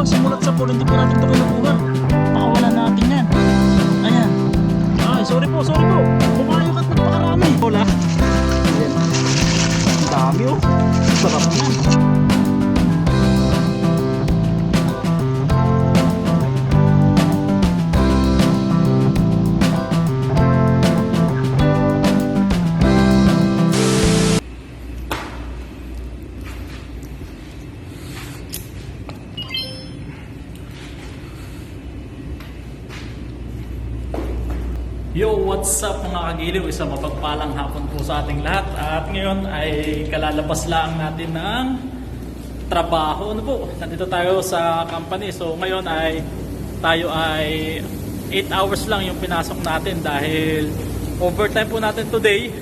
po, simulat sa pool, hindi po natin ito kinukuha. Pakawalan natin yan. Ayan. Ay, sorry po, sorry po. Bumayo ka't nagpakarami. Wala. Ang dami oh. Sarap yan. Yo, what's up mga kagiliw? Isang mapagpalang hapon po sa ating lahat. At ngayon ay kalalabas lang natin ng trabaho. Ano po? Nandito tayo sa company. So ngayon ay tayo ay 8 hours lang yung pinasok natin dahil overtime po natin today.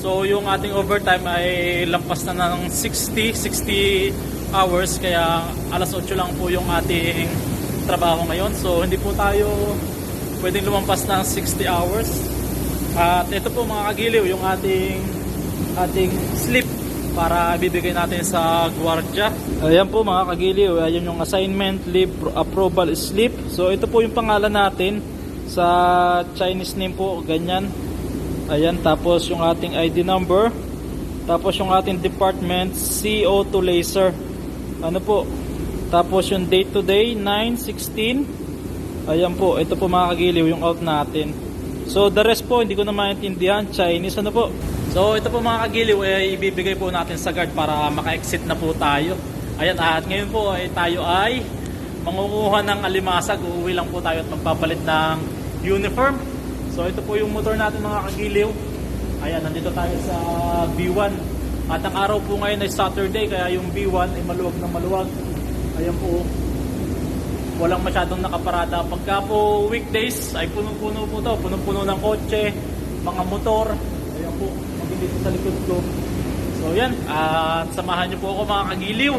So yung ating overtime ay lampas na ng 60, 60 hours. Kaya alas 8 lang po yung ating trabaho ngayon. So hindi po tayo pwedeng lumampas ng 60 hours. At ito po mga kagiliw, yung ating ating slip para bibigay natin sa gwardiya. Ayan po mga kagiliw, ayan yung assignment leave approval slip. So ito po yung pangalan natin sa Chinese name po, ganyan. Ayan, tapos yung ating ID number. Tapos yung ating department, CO2 laser. Ano po? Tapos yung date today, 9-16. Ayan po, ito po mga kagiliw yung out natin. So the rest po, hindi ko na maintindihan. Chinese ano po. So ito po mga kagiliw, ay ibibigay po natin sa guard para maka-exit na po tayo. Ayan, at ngayon po ay tayo ay mangunguha ng alimasag. Uuwi lang po tayo at magpapalit ng uniform. So ito po yung motor natin mga kagiliw. Ayan, nandito tayo sa B1. At ang araw po ngayon ay Saturday, kaya yung B1 ay maluwag na maluwag. Ayan po, walang masyadong nakaparada. Pagka po weekdays ay punong-puno po to, punong-puno ng kotse, mga motor. Ayan po, magiging sa likod ko. So yan, at samahan niyo po ako mga kagiliw.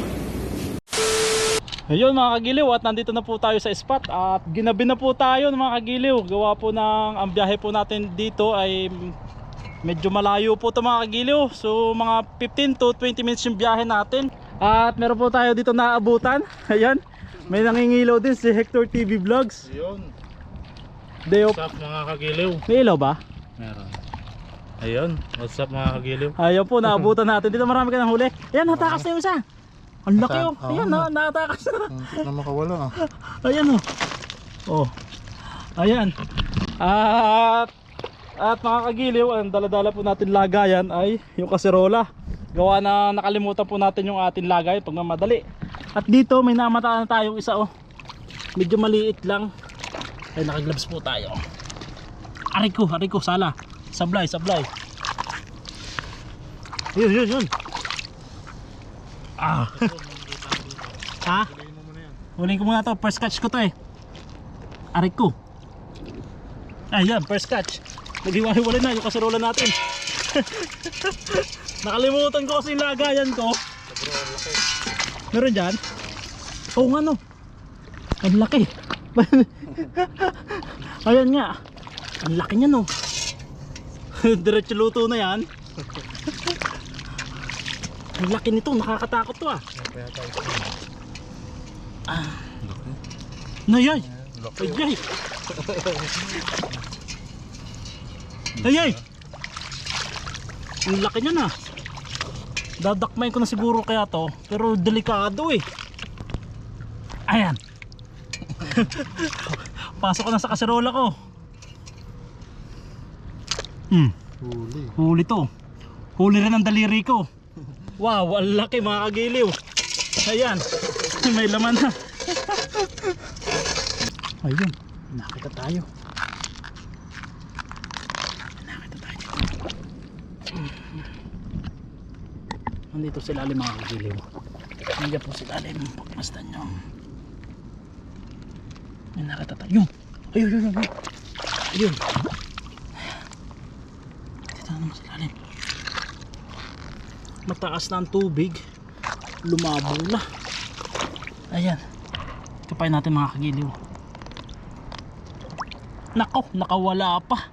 Ayun mga kagiliw at nandito na po tayo sa spot at ginabi na po tayo mga kagiliw. Gawa po ng ang biyahe po natin dito ay medyo malayo po ito mga kagiliw. So mga 15 to 20 minutes yung biyahe natin. At meron po tayo dito naabutan. Ayan. May nangingilaw din si Hector TV Vlogs. Yun. Deo. What's up mga kagiliw? May ilaw ba? Meron. Ayun. What's up mga kagiliw? Ayun po, naabutan natin. Dito marami ka ng huli. Ayan, natakas na yung isa. Ang laki oh. Ayan, na, natakas na. na makawala ah. Ayan oh. Oh. Ayan. At at mga kagiliw, ang daladala po natin lagayan ay yung kaserola. Gawa na nakalimutan po natin yung ating lagay pag mamadali. At dito may namataan na tayong isa oh. Medyo maliit lang. Ay nakagloves po tayo. Aray ko, aray ko, sala. Sablay, sablay. Yun, yun, yun. Ah. ha? Huling ko muna to, first catch ko to eh. Aray ko. Ayan, first catch. Naghiwa-hiwalay na yung kaserola natin. Nakalimutan ko kasi yung lagayan ko. Meron dyan? Oo nga no. Ang laki. Ayan nga. Ang laki niya no. Diretso luto na yan. Ang laki nito, nakakatakot to ah. Nayay! Ayay! Ayay! Ang laki niya na. Dadakmay ko na siguro kaya to. Pero delikado eh. Ayan. Pasok ko na sa kaserola ko. Hmm. Huli. Huli to. Huli rin ang daliri ko. Wow, ang laki mga kagiliw. Ayan. May laman na. Ayun. Nakita tayo. Nakita tayo dito. Nandito sila alim mga kagiliw. Nandiyan po sila alim. Pagmasdan nyo. May nakita tayo. Yun. Ayun, ayun, ayun. Ayun. Dito na naman sila alim mataas na ang tubig lumabo na ayan kapay natin mga kagiliw nako nakawala pa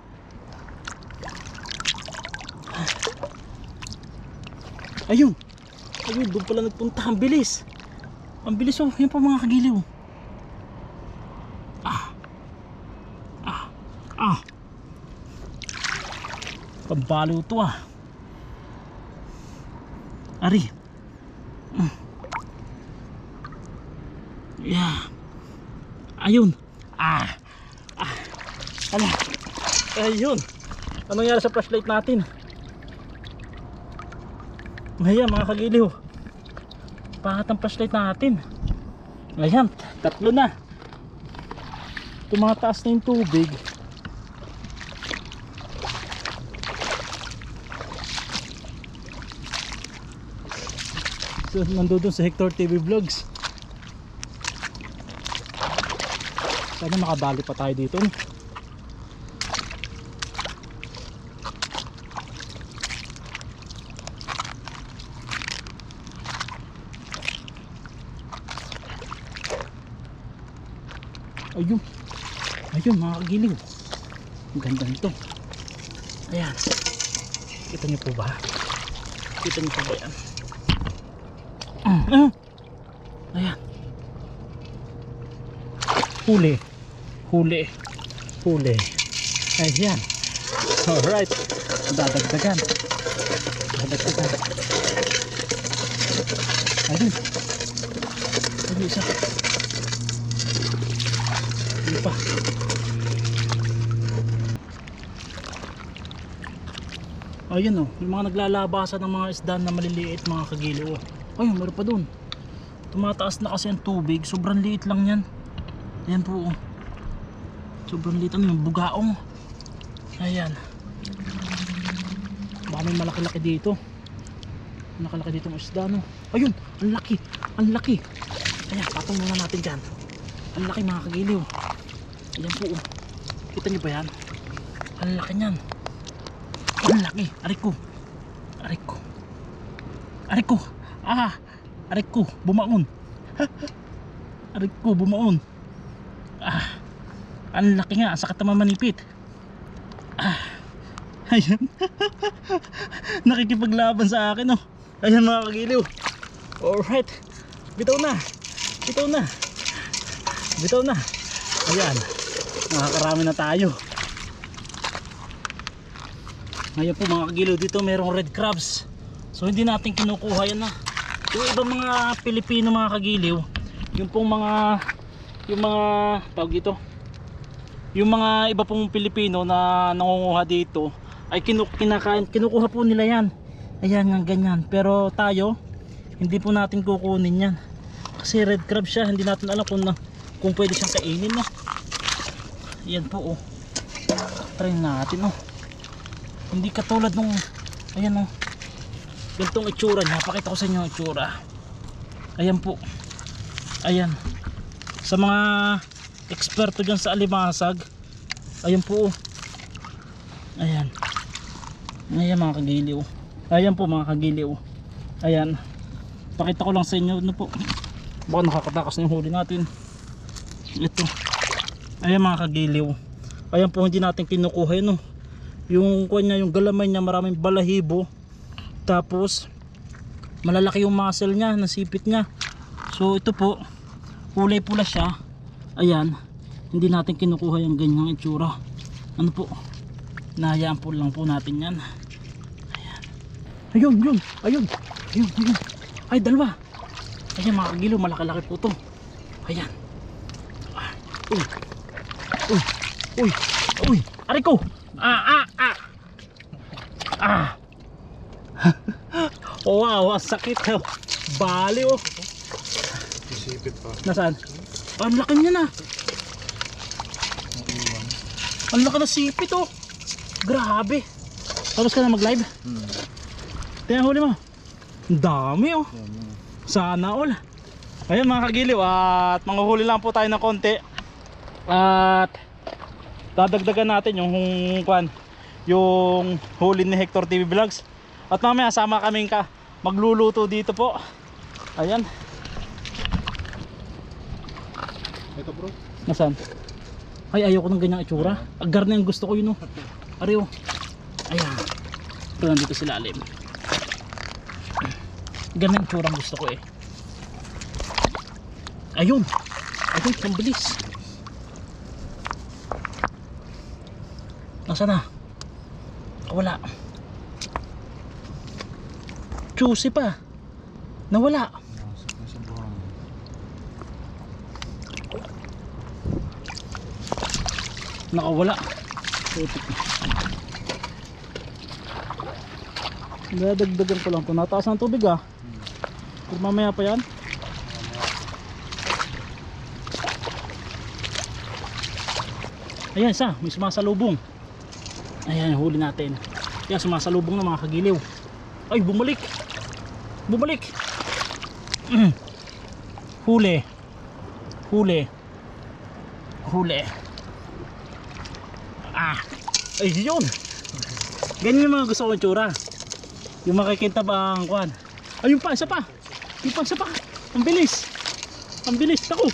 Ayun. Ayun, doon pala nagpunta. Ang bilis. Ang bilis oh. Yan pa mga kagiliw. Ah. Ah. Ah. Pabalo to ah. Ari. Mm. Yeah. Ayun. Ah. Ah. Ala. Ayun. Anong nangyari sa flashlight natin? Ayan mga kagiliw. Pangat ang flashlight natin. Ayan, tatlo na. Tumataas na yung tubig. So, nandun sa Hector TV Vlogs. Sana makadali pa tayo dito. Ayun. Ayun mga kagiliw. Ang ganda nito. Ayan. Kita niyo po ba? Kita niyo po ba yan? Ah, ah. Ayan. Huli. Huli. Huli. Ayan. Alright. Dadagdagan. Dadagdagan. Ayun. Ayun isa. Pa. Ayun oh, yung mga naglalabasan ng mga isda na maliliit mga kagilo. Oh. Ayun, meron pa dun. Tumataas na kasi ang tubig, sobrang liit lang yan. Ayan po oh. Sobrang liit ano yung bugaong. Ayan. Baka may malaki-laki dito. Malaki-laki dito ng isda no. Ayun, ang laki, ang laki. Ayan, patong muna natin dyan. Ang laki mga kagiliw. Ayan po oh. Kita niyo ba yan? Ang laki niyan. Ang laki. Aray ko. Aray ko. Aray ko. Ah. Aray ko. Bumaon. Aray ko. Bumaon. Ah. Ang laki nga. Sakit naman manipit. Ah. Ayan. Nakikipaglaban sa akin oh. Ayan mga kagiliw. Alright. Bitaw na. Bitaw na. Bitaw na. Ayan. Nakakarami na tayo. Ngayon po mga kagiliw dito merong red crabs. So hindi natin kinukuha yan na. Yung ibang mga Pilipino mga kagiliw, yung pong mga yung mga tawag dito. Yung mga iba pong Pilipino na nangunguha dito ay kinu kinakain kinukuha po nila yan. Ayan nga ganyan. Pero tayo hindi po natin kukunin yan. Kasi red crab siya, hindi natin alam kung na, kung pwede siyang kainin no. Ayan po oh. Try natin oh. Hindi katulad nung ayan o ganitong itsura niya. Pakita ko sa inyo itsura. Ayan po. Ayan. Sa mga eksperto dyan sa alimasag ayan po oh. ayan. Ayan mga kagiliw. Ayan po mga kagiliw. Ayan. Pakita ko lang sa inyo ano po. Baka nakakatakas na yung huli natin. Ito ayan mga kagiliw. Ayan po hindi natin kinukuha yun oh. Yung kuha niya, yung galamay niya maraming balahibo. Tapos malalaki yung muscle niya, nasipit niya. So ito po kulay pula siya. Ayan, hindi natin kinukuha yung ganyang itsura. Ano po? Nahayaan po lang po natin yan. Ayun, yun, ayun ayun, ayun. Ay dalawa. Ayan mga kagilo, malaki-laki po to. Ayan. Ah, uy uy, uy, aray ko Ah, ah, ah. Ah. oh, wow, sakit. Bali, oh. Isipit pa. Nasaan? Ah, ang laki niya na. Ang laki na sipit, oh. Grabe. Tapos ka na mag-live? Hmm. Tingnan huli mo. Ang dami, oh. Sana all. Ayun mga kagiliw, at mga huli lang po tayo ng konti. At dadagdagan natin yung kwan, yung huli ni Hector TV Vlogs. At mamaya sama kaming ka magluluto dito po. Ayan. Ito bro. Nasaan? Ay, ayoko ng ganyang itsura. Agar na yung gusto ko yun, oh. Ariyo. Ayan. Ito nandito sila alim. Ganyan itsura ang gusto ko eh. Ayun. Ayun, ang nasa na? Wala. Juicy pa. Nawala. Nakawala. Dadagdagan ko lang ito nataas ng tubig ah. Mamaya pa yan. Ayan isa, may sumasalubong. Ayan, huli natin. Ayan, sumasalubong na mga kagiliw. Ay, bumalik. Bumalik. Mm. Huli. Huli. Huli. Ah, ay yun. Ganyan yung mga gusto kong tsura. Yung makikita ba ang kwan. Ayun pa, isa pa. Yung pa, isa pa. Ang bilis. Ang bilis. Ako.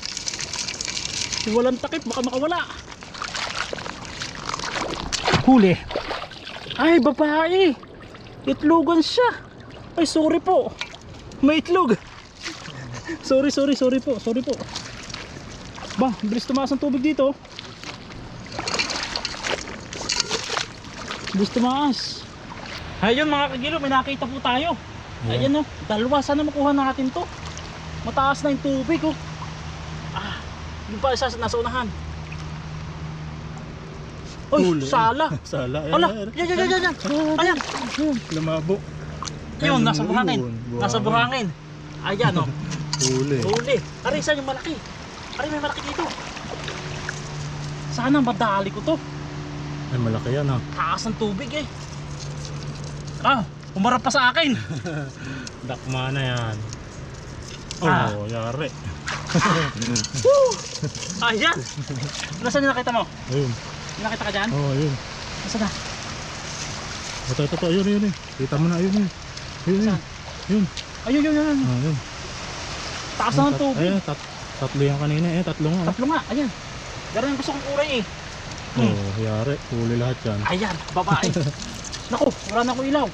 Walang takip, baka makawala. Huli. Ay, babae. Itlogan siya. Ay, sorry po. May itlog. sorry, sorry, sorry po. Sorry po. Ba, bilis tumaas ang tubig dito. Bilis tumaas. Ayun mga kagilo, may nakita po tayo. Ayan o, dalawa. Sana makuha natin to. Mataas na yung tubig oh. Ah, yung pa isa nasa unahan. Uy, sala. Sala. Ayan, Ala, yan, yan, yan, yan, yan. Ayan. Lumabo. Yun, nasa buhangin. Nasa buhangin. Ayan oh. Huli. Huli. Aray, saan yung malaki? Aray, may malaki dito. Sana madali ko to. Ay, malaki yan ha. Taas ng tubig eh. Ah, umarap pa sa akin. Dakma na yan. Oh, Ah. yari. Ayan. Nasaan yung nakita mo? Ayun. Nakita ka dyan? Oh, ayun. Nasaan na? Ito, ito, ito. Ayun, ayun. ayun. Kita mo na. Ayun, ayun. Ayun, ayun. Ayun. Ayun, yun, yun. Ah, ayun. Taas na ng Tat- tubig. Ayun, tat tatlo yan kanina. Eh, tatlo nga. Tatlo nga, ayan. Ganun ang gusto kong kulay eh. Oh, oh yari. Huli lahat yan. Ayan, babae. Naku, wala na akong ilaw.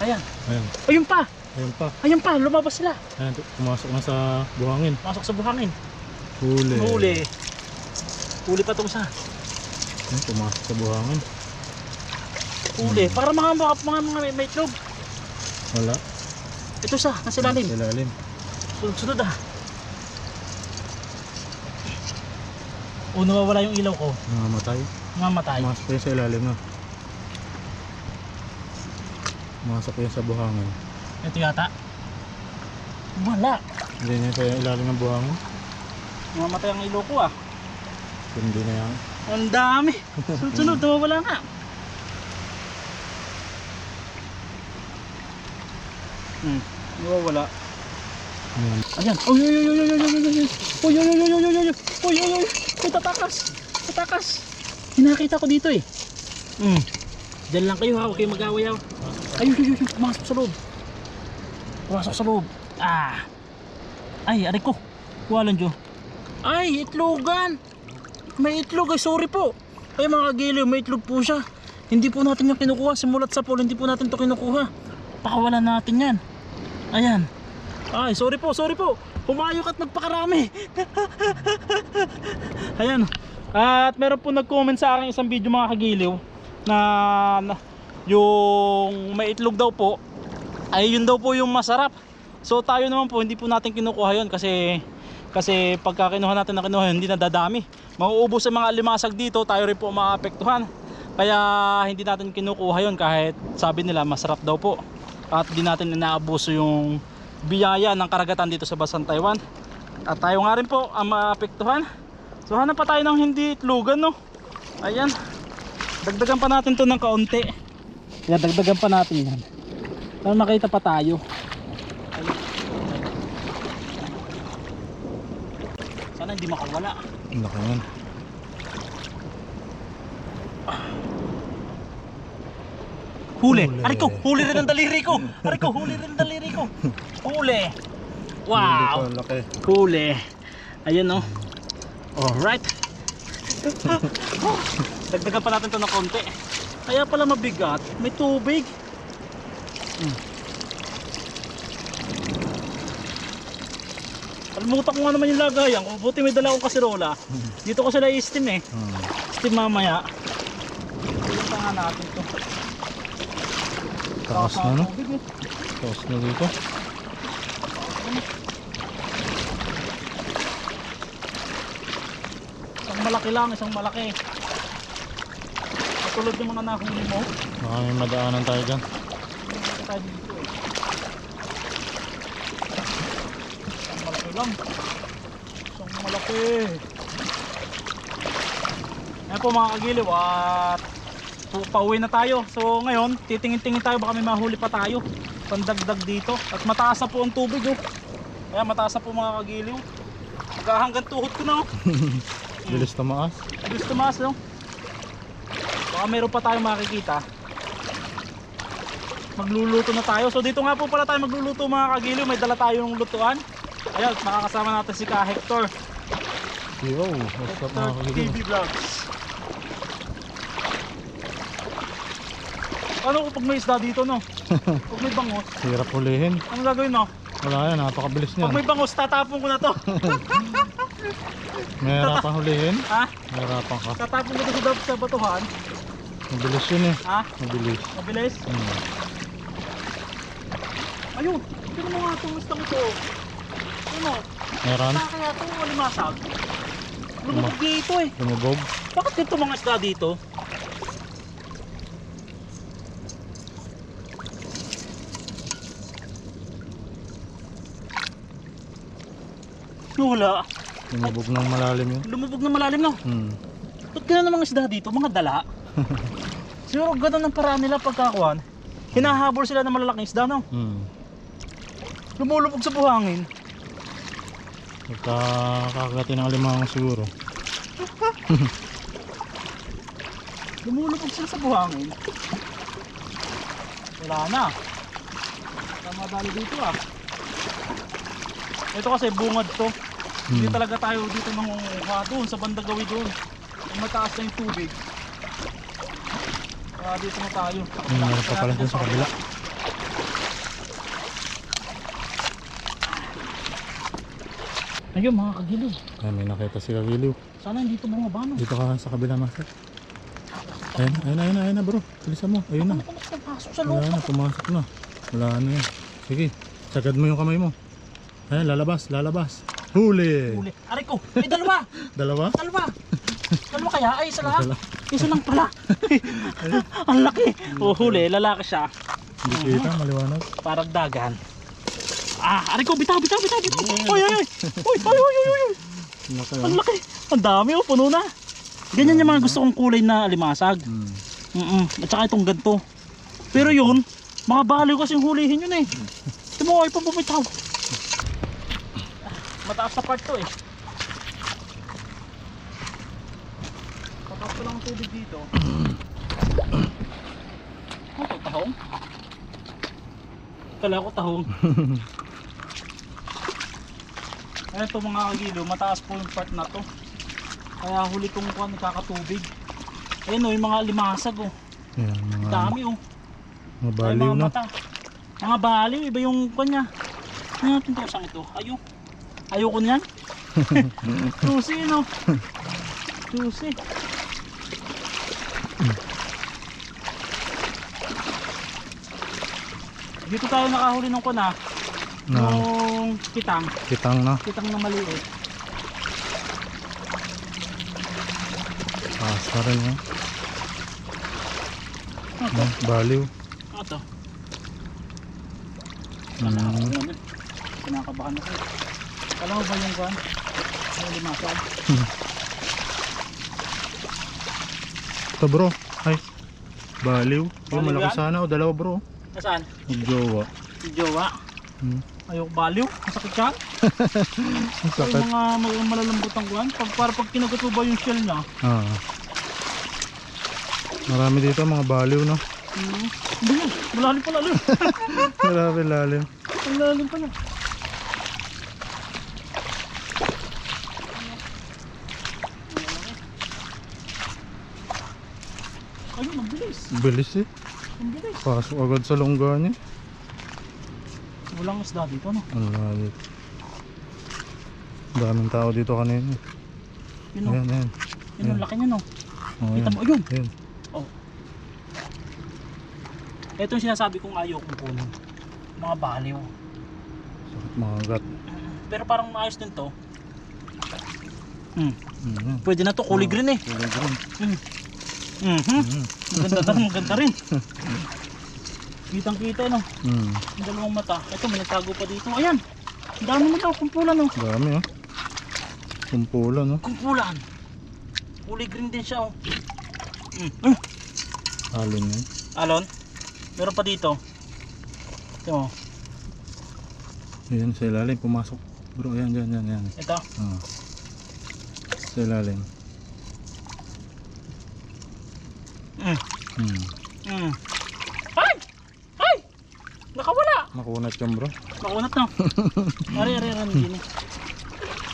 Ayan. Ayun. Ayun pa. Ayun pa. Ayun pa, lumabas sila. Ayun, pumasok na sa buhangin. Pasok sa buhangin. Huli. Huli. Huli pa itong isa. Ayun, pumasok sa buhangin. Huli. Para mga mga, mga, mga may, may itlog. Wala. Ito sa, nasa ilalim. Sa ilalim. Sunod, sunod ah. O nawawala yung ilaw ko. Namamatay. Mamatay. Pumasok yun sa ilalim na. Pumasok yun sa buhangin. Ito yata. Wala. Hindi niya sa ilalim ng buhangin. Mamatay ang ilaw ko ah. Hindi na yan. Ang dami. Sunod-sunod, tumawala na. Hmm, nawawala. Ayan. Oy, oy, oy, oy, oy, oy, oy, oy. Oy, oy, oy, oy, oy, oy. Oy, oy, oy. May tatakas. Tatakas. Hinakita ko dito eh. Hmm. Diyan lang kayo ha, huwag kayo mag-away ha. Ayun, ayun, ayun, pumasok sa loob. Pumasok sa loob. Ah. Ay, aray ko. Kuwalan dyo. Ay, itlogan. May itlog ay sorry po. Ay mga kagiliw, may itlog po siya. Hindi po natin yung kinukuha. Simulat sa pool, hindi po natin to kinukuha. Pakawalan natin yan. Ayan. Ay, sorry po, sorry po. Pumayok at nagpakarami. Ayan. At meron po nag-comment sa akin isang video mga kagiliw na, na yung may itlog daw po ay yun daw po yung masarap. So tayo naman po hindi po natin kinukuha yun kasi kasi pagka kinuha natin na kinuha hindi nadadami. Mauubos ang mga limasag dito, tayo rin po maapektuhan. Kaya hindi natin kinukuha yun kahit sabi nila masarap daw po. At di natin inaabuso yung biyaya ng karagatan dito sa Basan Taiwan. At tayo nga rin po ang maapektuhan. So hanap pa tayo ng hindi itlugan no. Ayan. Dagdagan pa natin to ng kaunti. Kaya dagdagan pa natin yan. Para makita pa tayo. Hindi makawala. Ang laki yan. Huli. Huli. Aray ko, huli rin ang daliri ko. Aray ko, huli rin ang daliri ko. Huli. Wow. Pa laki. Huli. Ayan no. Alright. Dagdagan pa natin to ng konti. Kaya pala mabigat. May tubig. Hmm. Kalimutan ko nga naman yung lagayan. Kung buti may dala akong kasirola. Dito ko sila i-steam eh. Hmm. Steam mamaya. Ito nga natin to. Taas na no? Tubig, eh. Tapos na dito. Isang malaki lang, isang malaki. Katulad yung mga nahuli mo. May madaanan tayo dyan. Tayo dito eh. Isang malaki lang. Isang malaki. Ayan po mga kagiliw at pauwi na tayo. So ngayon, titingin-tingin tayo baka may mahuli pa tayo. Pandagdag dito. At mataas na po ang tubig oh. Ayan, mataas na po mga kagiliw. Hanggang tuhod ko na oh. Bilis tumaas. Bilis tumaas no? Baka meron pa tayong makikita. Magluluto na tayo. So dito nga po pala tayo magluluto mga kagiliw. May dala tayong lutuan. Ayan, makakasama natin si Ka Hector. Yo, what's up mga kagiliw? TV Vlogs. Ano kung pag may isda dito no? Pag may bangos, Hirap hulihin. ano gagawin no? Wala yan, napakabilis Pag niyan. may bangos, tatapon ko na to. May harapan hulihin. ha? May harapan ka. Tatapon ko to sa, sa batuhan. Mabilis yun eh. Ha? Mabilis. Mabilis. Hmm. Ayun, tignan mo nga itong istang ito. Ano? Meron? Saan kaya ito limasag? Lumabog dito eh. Lumubog. Bakit dito mga isda dito? Wala. Lumubog ng malalim yun. Lumubog na malalim no. Hmm. Ba't ganun ang mga isda dito? Mga dala? Siguro ganun ang paraan nila pagkakuan. Hinahabol sila ng malalaking isda no. Hmm. Lumulubog sa buhangin. Pagka kakagatin ng alimang siguro. Lumulubog sila sa buhangin. Wala na. Tama dali dito ah. Ito kasi bungad to. Hindi Hmm. talaga tayo dito mangunguha doon sa bandang gawi doon. Ang mataas na yung tubig. Kaya dito na tayo. Hmm, meron pa pala dun sa kabila. Ayun mga kagiliw. Ayan, may nakita si Kagiliw. Sana hindi ito bumaba no. Dito ka sa kabila, master. Ayun, ayun, ayun, ayun na bro. Bilisan mo. Ayun na. Pasok sa loob? Wala na, pumasok na. Wala na yan. Sige, sagad mo yung kamay mo. Ayan, lalabas, lalabas. Huli! Huli. Aray ko, may dalawa. Dalawa? Dalawa. Dalawa kaya? Ay. Isa lang. Isa lang pala. Ang laki. Oh, huli. Lalaki siya. Hindi kita, maliwanag. Parang dagan. Ah, aray ko, bitaw, bitaw, bitaw, bitaw. Uy, uy. Uy, uy, uy, uy, uy. Naka, Ang laki. Ang dami, oh, puno na. Ganyan yung mga gusto kong kulay na limasag. Hmm. Mm At saka itong ganito. Pero yun, mga baliw kasing hulihin yun eh. Ito mo, ay pabumitaw. Mataas sa part to eh. Mataas pa lang ang tubig dito. Ano to, tahong? Kala ko tahong. Ayan to mga kagilo, mataas po yung part na to. Kaya huli kong kuha nagkakatubig. Ayun o, yung mga limasag oh. Ayan, mga, Dami oh. mga baliw na. mata. Mga baliw, iba yung kanya. Ano natin to sang ito? Ayo. Ayoko niyan. Susi no. Susi. Dito tayo nakahuli ng kuna. Na, Yung kitang. kitang na. Kitang na maliit. Taas na rin yan. Ano to? Ayan, baliw. Ano to? Hmm. Kinakabahan ako. Alam mo ba yung kwan? Yung limasag? Ito bro. Ay. Baliw. Yung Baliw malaki sana o dalawa bro. Nasaan? Magjowa. Si Jowa. Hmm. Ayoko baliw. Masakit yan. Ang Yung mga mga malalambot ang kwan. Pag, para pag kinagat mo ba yung shell niya? Ah. Marami dito mga baliw no. Hmm. Ano yun? Malalim pala. Lalim. Marami lalim. Ang lalim pala. Ayun, ang bilis. Bilis eh. Ang bilis. Pasok agad sa longga niya. Walang isda dito, no? Ang lalit. Daming tao dito kanina. Yun, no? Ayan, ayan. Yun, ang laki niya, no? Oh, Kita ayan. mo, ayun. Ayan. Ito yung sinasabi kong ayaw kong kunin. Mga baliw. Sakit mga gat. Pero parang maayos din to. Mm. Pwede na to, kulay green eh. Kulay green. Hmm. Mhm. Mm. Maganda na, maganda rin. Kitang kita no. Mm. Ang dalawang mata. Ito, may nagtago pa dito. Ayan. Ang dami mo daw, kumpulan no. Dami oh. Kumpulan oh. Kumpulan. Kulay green din siya oh. Mm. Mm. Alin yan. Alon, meron pa dito. Ito mo, Ayan sa ilalim. Pumasok. Bro, ayan, yan, yan, yan. ito. Ah. Sa ilalim. Mm. Hmm. Mm. Nakawala! Makunat yan bro. Makunat no. Ari, ari, ari, hindi na.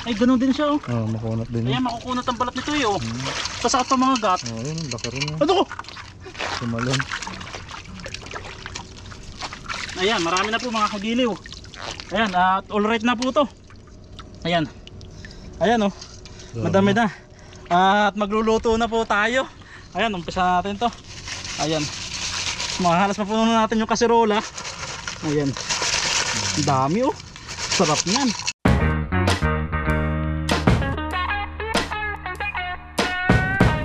Ay, ganun din siya oh. Oh, makunat din Ayan, yan. makukunat ang balat nito eh oh. Hmm. Pasakit pa mga gat. Oh, yun. Laki rin yan. Ano ko? Sumalon. Ayan, marami na po mga kagiliw. Ayan, at all right na po to. Ayan. Ayan oh. Madami na. At magluluto na po tayo. Ayan, umpisa natin to. Ayan. Mahalas pa po natin yung kaserola. Ayan. Dami oh. Sarap niyan.